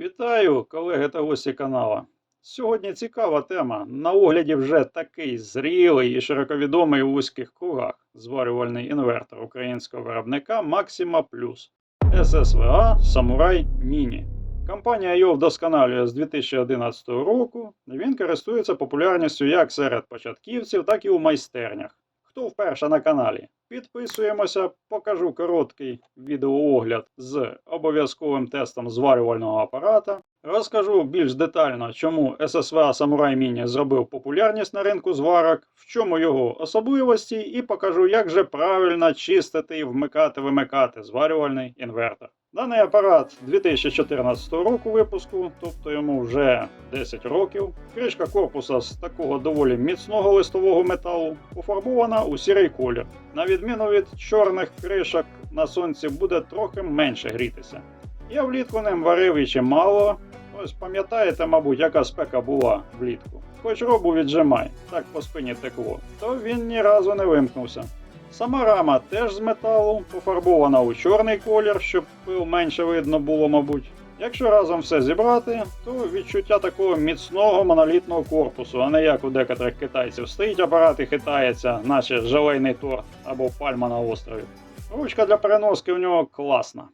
Вітаю, колеги та гості канала. Сьогодні цікава тема. На огляді вже такий зрілий і широковідомий у вузьких кругах зварювальний інвертор українського виробника Maxima Plus SSVA Samurai Mini. Компанія його вдосконалює з 2011 року. Він користується популярністю як серед початківців, так і у майстернях. Хто вперше на каналі? Підписуємося, покажу короткий відеоогляд з обов'язковим тестом зварювального апарата. Розкажу більш детально, чому SSV Samurai Mini зробив популярність на ринку зварок, в чому його особливості, і покажу, як же правильно чистити і вмикати-вимикати зварювальний інвертор. Даний апарат 2014 року випуску, тобто йому вже 10 років. Кришка корпуса з такого доволі міцного листового металу пофарбована у сірий колір. На відміну від чорних кришок на сонці буде трохи менше грітися. Я влітку ним варив і чимало. Ось пам'ятаєте, мабуть, яка спека була влітку. Хоч робу віджимай, так по спині текло, то він ні разу не вимкнувся. Сама рама теж з металу, пофарбована у чорний колір, щоб пил менше видно було, мабуть. Якщо разом все зібрати, то відчуття такого міцного монолітного корпусу, а не як у декотрих китайців стоїть апарат і хитається, наче желейний торт або пальма на острові. Ручка для переноски у нього класна.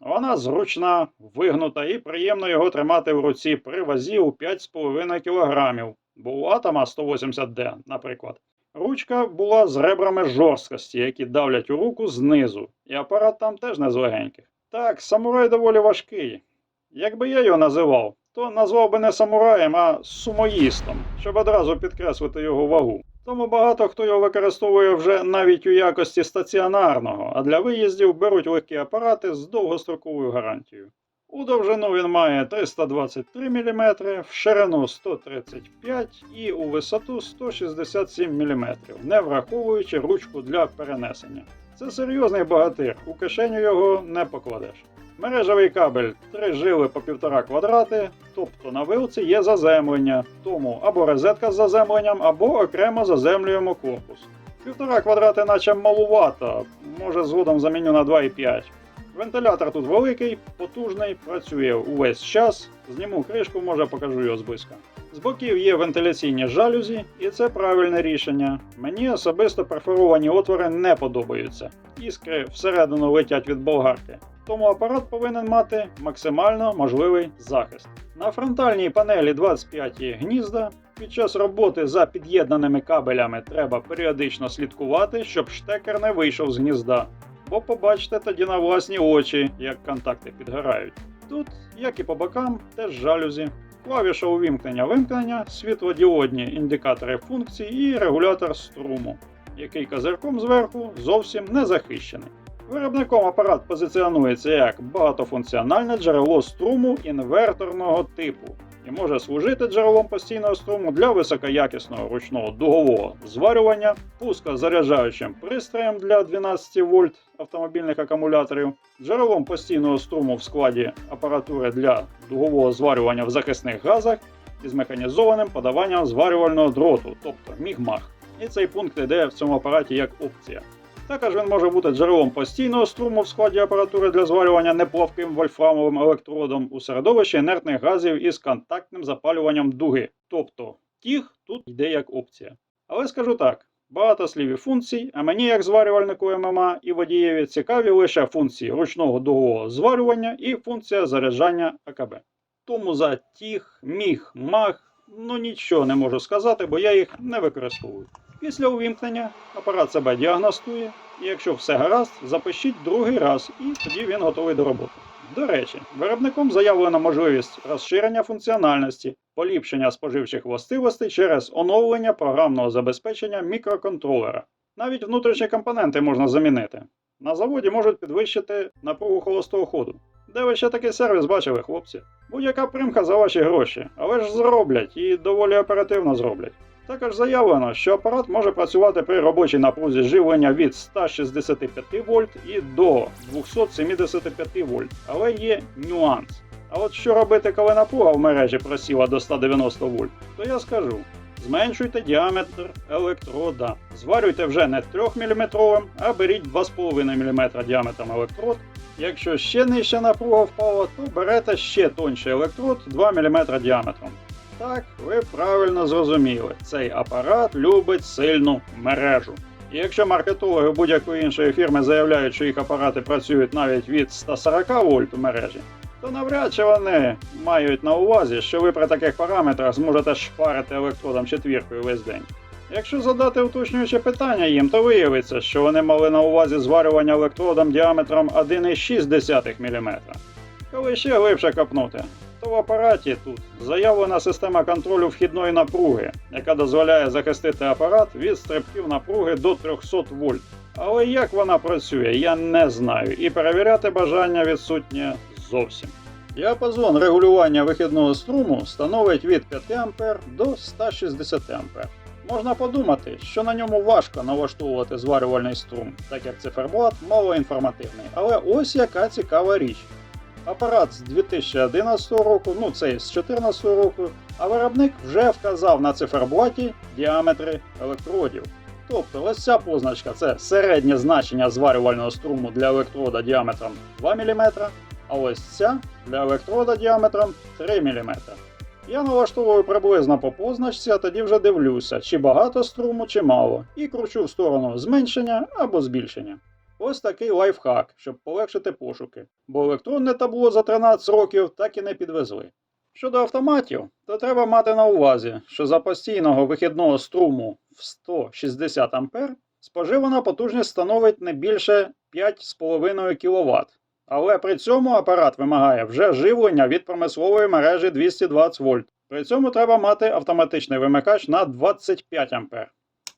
Вона зручна, вигнута і приємно його тримати в руці при вазі у 5,5 кг, бо у атома 180D, наприклад. Ручка була з ребрами жорсткості, які давлять у руку знизу, і апарат там теж не з легеньких. Так, самурай доволі важкий. Якби я його називав, то назвав би не самураєм, а сумоїстом, щоб одразу підкреслити його вагу. Тому багато хто його використовує вже навіть у якості стаціонарного, а для виїздів беруть легкі апарати з довгостроковою гарантією. У довжину він має 323 мм, в ширину 135 і у висоту 167 мм, не враховуючи ручку для перенесення. Це серйозний багатир, у кишеню його не покладеш. Мережевий кабель 3 жили по 1,5 квадрати, тобто на вилці є заземлення, тому або розетка з заземленням, або окремо заземлюємо корпус. 1,5 квадрати наче малувато, може згодом заміню на 2,5. Вентилятор тут великий, потужний, працює увесь час. Зніму кришку, може покажу його зблизька. З боків є вентиляційні жалюзі, і це правильне рішення. Мені особисто перфоровані отвори не подобаються. Іскри всередину летять від болгарки. Тому апарат повинен мати максимально можливий захист. На фронтальній панелі 25 гнізда. Під час роботи за під'єднаними кабелями треба періодично слідкувати, щоб штекер не вийшов з гнізда бо побачите тоді на власні очі, як контакти підгорають. Тут, як і по бокам, теж жалюзі. Клавіша увімкнення вимкнення, світлодіодні індикатори функцій і регулятор струму, який козирком зверху зовсім не захищений. Виробником апарат позиціонується як багатофункціональне джерело струму інверторного типу і може служити джерелом постійного струму для високоякісного ручного дугового зварювання, пускозаряджаючим пристроєм для 12 вольт автомобільних акумуляторів, джерелом постійного струму в складі апаратури для дугового зварювання в захисних газах із механізованим подаванням зварювального дроту, тобто мігмах. І цей пункт йде в цьому апараті як опція. Також він може бути джерелом постійного струму в складі апаратури для зварювання неплавким вольфрамовим електродом у середовищі інертних газів із контактним запалюванням дуги. Тобто тіх тут йде як опція. Але скажу так: багато слів і функцій, а мені, як зварювальнику ММА і водієві, цікаві лише функції ручного дугового зварювання і функція заряджання АКБ. Тому за тіх, міг, маг, ну нічого не можу сказати, бо я їх не використовую. Після увімкнення апарат себе діагностує, і якщо все гаразд, запишіть другий раз, і тоді він готовий до роботи. До речі, виробником заявлена можливість розширення функціональності, поліпшення споживчих властивостей через оновлення програмного забезпечення мікроконтролера. Навіть внутрішні компоненти можна замінити. На заводі можуть підвищити напругу холостого ходу. Де ви ще такий сервіс бачили, хлопці? Будь-яка примха за ваші гроші, але ж зроблять і доволі оперативно зроблять. Також заявлено, що апарат може працювати при робочій напрузі живлення від 165 вольт і до 275 вольт, але є нюанс. А от що робити, коли напруга в мережі просіла до 190 вольт, то я скажу. Зменшуйте діаметр електрода. Зварюйте вже не 3 мм, а беріть 2,5 мм діаметром електрод Якщо ще нижча напруга впала, то берете ще тонший електрод 2 мм діаметром. Так, ви правильно зрозуміли, цей апарат любить сильну мережу. І якщо маркетологи будь-якої іншої фірми заявляють, що їх апарати працюють навіть від 140 вольт у мережі, то навряд чи вони мають на увазі, що ви при таких параметрах зможете шпарити електродом четвіркою весь день. Якщо задати уточнююче питання їм, то виявиться, що вони мали на увазі зварювання електродом діаметром 1,6 мм. Коли ще глибше копнути, в апараті тут заявлена система контролю вхідної напруги, яка дозволяє захистити апарат від стрибків напруги до 300 вольт. Але як вона працює, я не знаю, і перевіряти бажання відсутнє зовсім. Діапазон регулювання вихідного струму становить від 5 А до 160 А. Можна подумати, що на ньому важко налаштовувати зварювальний струм, так як циферблат малоінформативний. Але ось яка цікава річ. Апарат з 2011 року, ну цей з 2014 року, а виробник вже вказав на циферблаті діаметри електродів. Тобто ось ця позначка це середнє значення зварювального струму для електрода діаметром 2 мм, а ось ця для електрода діаметром 3 мм. Я налаштовую приблизно по позначці, а тоді вже дивлюся, чи багато струму, чи мало, і кручу в сторону зменшення або збільшення. Ось такий лайфхак, щоб полегшити пошуки, бо електронне табло за 13 років так і не підвезли. Щодо автоматів, то треба мати на увазі, що за постійного вихідного струму в 160 А споживана потужність становить не більше 5,5 кВт. Але при цьому апарат вимагає вже живлення від промислової мережі 220 вольт. При цьому треба мати автоматичний вимикач на 25 А.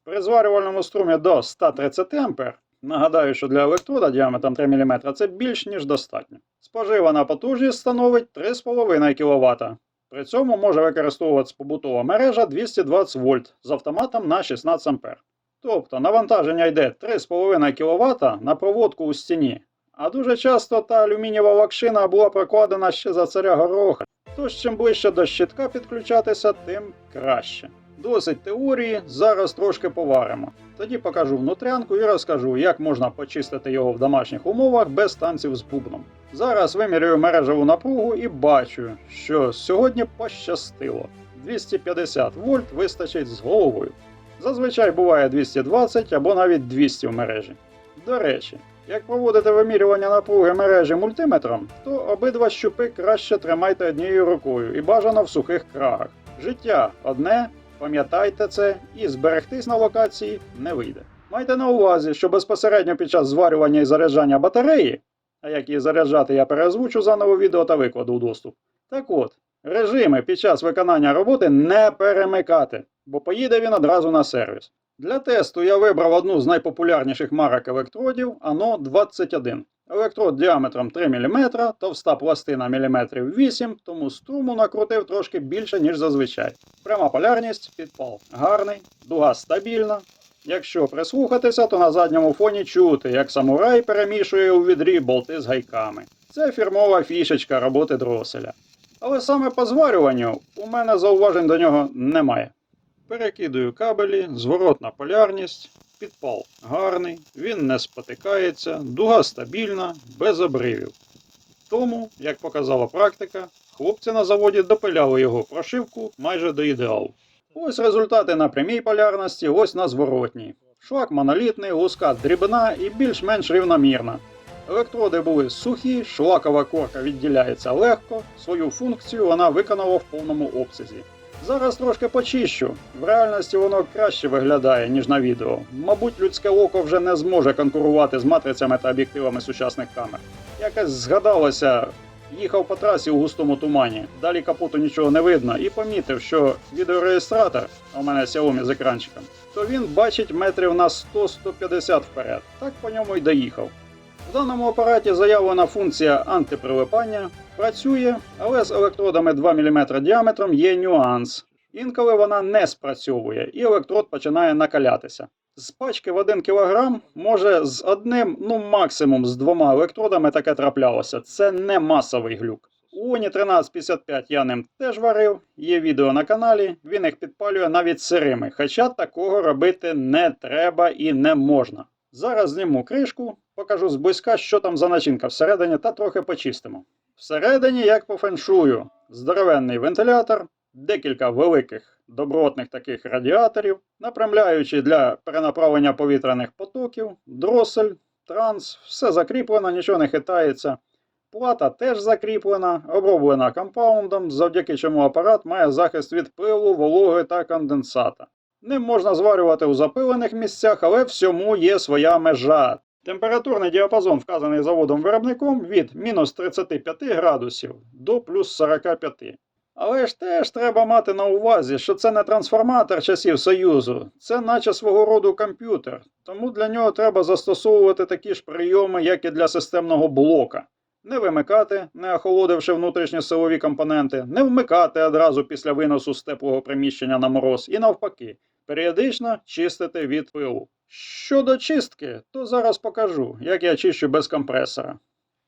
При зварювальному струмі до 130 А, нагадаю, що для електрода діаметром 3 мм це більш ніж достатньо. Споживана потужність становить 3,5 кВт. При цьому може використовуватися побутова мережа 220 вольт з автоматом на 16 А. Тобто навантаження йде 3,5 кВт на проводку у стіні. А дуже часто та алюмінієва лакшина була прокладена ще за царя гороха. Тож чим ближче до щитка підключатися, тим краще. Досить теорії, зараз трошки поваримо. Тоді покажу внутрянку і розкажу, як можна почистити його в домашніх умовах без танців з бубном. Зараз вимірюю мережеву напругу і бачу, що сьогодні пощастило. 250 вольт вистачить з головою. Зазвичай буває 220 або навіть 200 в мережі. До речі, як проводите вимірювання напруги мережі мультиметром, то обидва щупи краще тримайте однією рукою і бажано в сухих крагах. Життя одне, пам'ятайте це, і зберегтись на локації не вийде. Майте на увазі, що безпосередньо під час зварювання і заряджання батареї, а як її заряджати, я перезвучу заново відео та викладу у доступ. Так от, режими під час виконання роботи не перемикати, бо поїде він одразу на сервіс. Для тесту я вибрав одну з найпопулярніших марок електродів ANO 21. Електрод діаметром 3 мм, товста пластина мм 8 тому струму накрутив трошки більше, ніж зазвичай. Пряма полярність, підпал гарний, дуга стабільна. Якщо прислухатися, то на задньому фоні чути, як самурай перемішує у відрі болти з гайками. Це фірмова фішечка роботи дроселя. Але саме по зварюванню у мене зауважень до нього немає. Перекидую кабелі, зворотна полярність, підпал гарний, він не спотикається, дуга стабільна, без обривів. Тому, як показала практика, хлопці на заводі допиляли його прошивку майже до ідеалу. Ось результати на прямій полярності, ось на зворотній. Шлак монолітний, луска дрібна і більш-менш рівномірна. Електроди були сухі, шлакова корка відділяється легко, свою функцію вона виконала в повному обсязі. Зараз трошки почищу. В реальності воно краще виглядає, ніж на відео. Мабуть, людське око вже не зможе конкурувати з матрицями та об'єктивами сучасних камер. Якось згадалося, їхав по трасі у густому тумані, далі капоту нічого не видно, і помітив, що відеореєстратор, у мене Xiaomi з екранчиком, то він бачить метрів на 100-150 вперед. Так по ньому й доїхав. В даному апараті заявлена функція антиприлипання, працює, але з електродами 2 мм діаметром є нюанс. Інколи вона не спрацьовує і електрод починає накалятися. З пачки в 1 кг може з одним, ну максимум з двома електродами таке траплялося. Це не масовий глюк. У Уні 1355 я ним теж варив, є відео на каналі, він їх підпалює навіть сирими, хоча такого робити не треба і не можна. Зараз зніму кришку, покажу зблизька, що там за начинка всередині, та трохи почистимо. Всередині, як по феншую, здоровенний вентилятор, декілька великих добротних таких радіаторів, напрямляючи для перенаправлення повітряних потоків, дросель, транс, все закріплено, нічого не хитається. Плата теж закріплена, оброблена компаундом, завдяки чому апарат має захист від пилу, вологи та конденсата. Ним можна зварювати у запилених місцях, але всьому є своя межа. Температурний діапазон, вказаний заводом-виробником, від мінус 35 градусів до плюс 45. Але ж теж треба мати на увазі, що це не трансформатор часів Союзу, це наче свого роду комп'ютер, тому для нього треба застосовувати такі ж прийоми, як і для системного блока. Не вимикати, не охолодивши внутрішні силові компоненти, не вмикати одразу після виносу з теплого приміщення на мороз і навпаки, періодично чистити від пилу. Щодо чистки, то зараз покажу, як я чищу без компресора.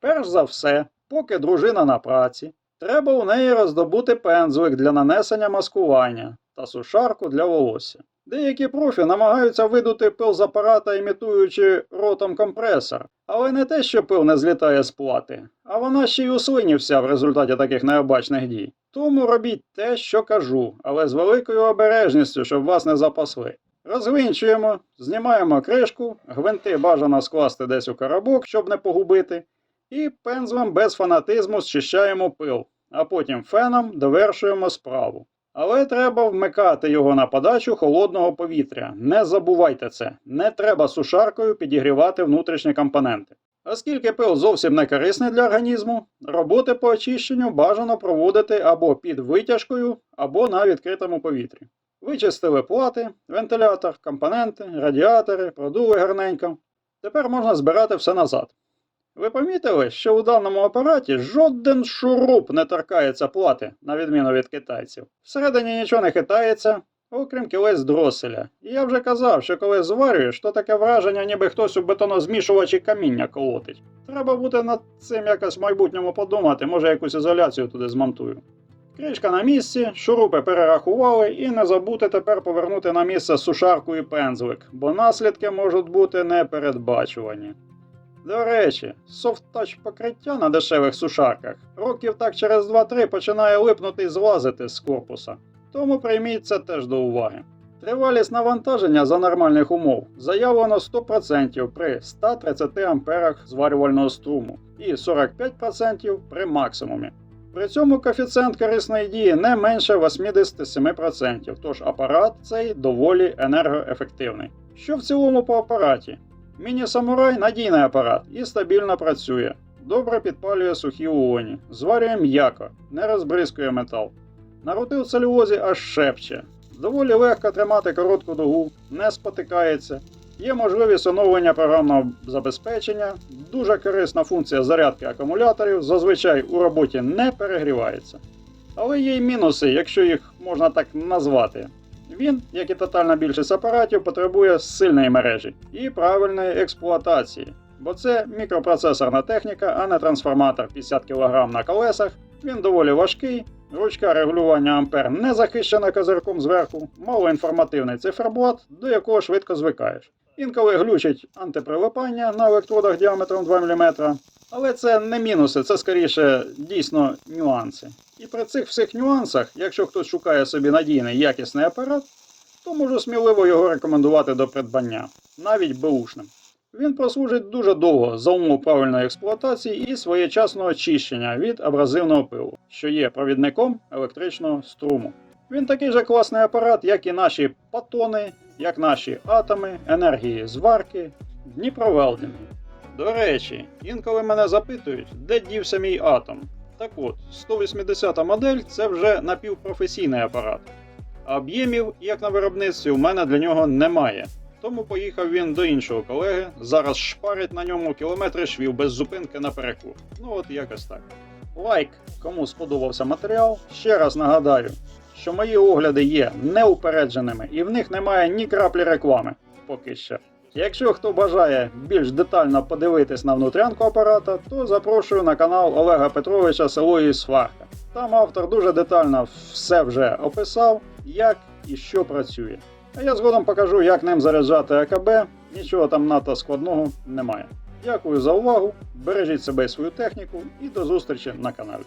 Перш за все, поки дружина на праці, треба у неї роздобути пензлик для нанесення маскування та сушарку для волосся. Деякі профі намагаються видути пил з апарата, імітуючи ротом компресор, але не те, що пил не злітає з плати, а вона ще й услинівся в результаті таких необачних дій. Тому робіть те, що кажу, але з великою обережністю, щоб вас не запасли. Розгвинчуємо, знімаємо кришку, гвинти бажано скласти десь у коробок, щоб не погубити, і пензлем без фанатизму зчищаємо пил, а потім феном довершуємо справу. Але треба вмикати його на подачу холодного повітря. Не забувайте це. Не треба сушаркою підігрівати внутрішні компоненти. Оскільки пил зовсім не корисний для організму, роботи по очищенню бажано проводити або під витяжкою, або на відкритому повітрі. Вичистили плати, вентилятор, компоненти, радіатори, продули гарненько. Тепер можна збирати все назад. Ви помітили, що у даному апараті жоден шуруп не торкається плати, на відміну від китайців. Всередині нічого не хитається, окрім кілець дроселя. І я вже казав, що коли зварюєш, то таке враження, ніби хтось у бетонозмішувачі каміння колотить. Треба буде над цим якось в майбутньому подумати, може якусь ізоляцію туди змонтую. Кришка на місці, шурупи перерахували і не забути тепер повернути на місце сушарку і пензлик, бо наслідки можуть бути непередбачувані. До речі, софт-тач покриття на дешевих сушарках років так через 2-3 починає липнути і злазити з корпуса. Тому прийміть це теж до уваги. Тривалість навантаження за нормальних умов заявлено 100% при 130 амперах зварювального струму і 45% при максимумі. При цьому коефіцієнт корисної дії не менше 87%, тож апарат цей доволі енергоефективний. Що в цілому по апараті? Міні-самурай надійний апарат і стабільно працює. Добре підпалює сухі уоні, зварює м'яко, не розбризкує метал. На в целюлозі аж шепче. Доволі легко тримати коротку дугу, не спотикається. Є можливість оновлення програмного забезпечення, дуже корисна функція зарядки акумуляторів, зазвичай у роботі не перегрівається. Але є й мінуси, якщо їх можна так назвати. Він, як і тотальна більшість апаратів, потребує сильної мережі і правильної експлуатації, бо це мікропроцесорна техніка, а не трансформатор 50 кг на колесах. Він доволі важкий, ручка регулювання ампер не захищена козирком зверху, малоінформативний циферблат, до якого швидко звикаєш. Інколи глючить антиприлипання на електродах діаметром 2 мм, але це не мінуси, це скоріше дійсно нюанси. І при цих всіх нюансах, якщо хтось шукає собі надійний якісний апарат, то можу сміливо його рекомендувати до придбання, навіть беушним. Він прослужить дуже довго за умов правильної експлуатації і своєчасного очищення від абразивного пилу, що є провідником електричного струму. Він такий же класний апарат, як і наші патони, як наші атоми, енергії зварки, Дніпровелдинги. До речі, інколи мене запитують, де дівся мій атом. Так от, 180 модель це вже напівпрофесійний апарат. А об'ємів, як на виробництві, у мене для нього немає. Тому поїхав він до іншого колеги, зараз шпарить на ньому кілометри швів без зупинки на перекур. Ну от якось так. Лайк, кому сподобався матеріал. Ще раз нагадаю, що мої огляди є неупередженими і в них немає ні краплі реклами поки що. Якщо хто бажає більш детально подивитись на внутрянку апарата, то запрошую на канал Олега Петровича Село і Сварка. Там автор дуже детально все вже описав, як і що працює. А я згодом покажу, як ним заряджати АКБ Нічого там надто складного немає. Дякую за увагу, бережіть себе і свою техніку і до зустрічі на каналі.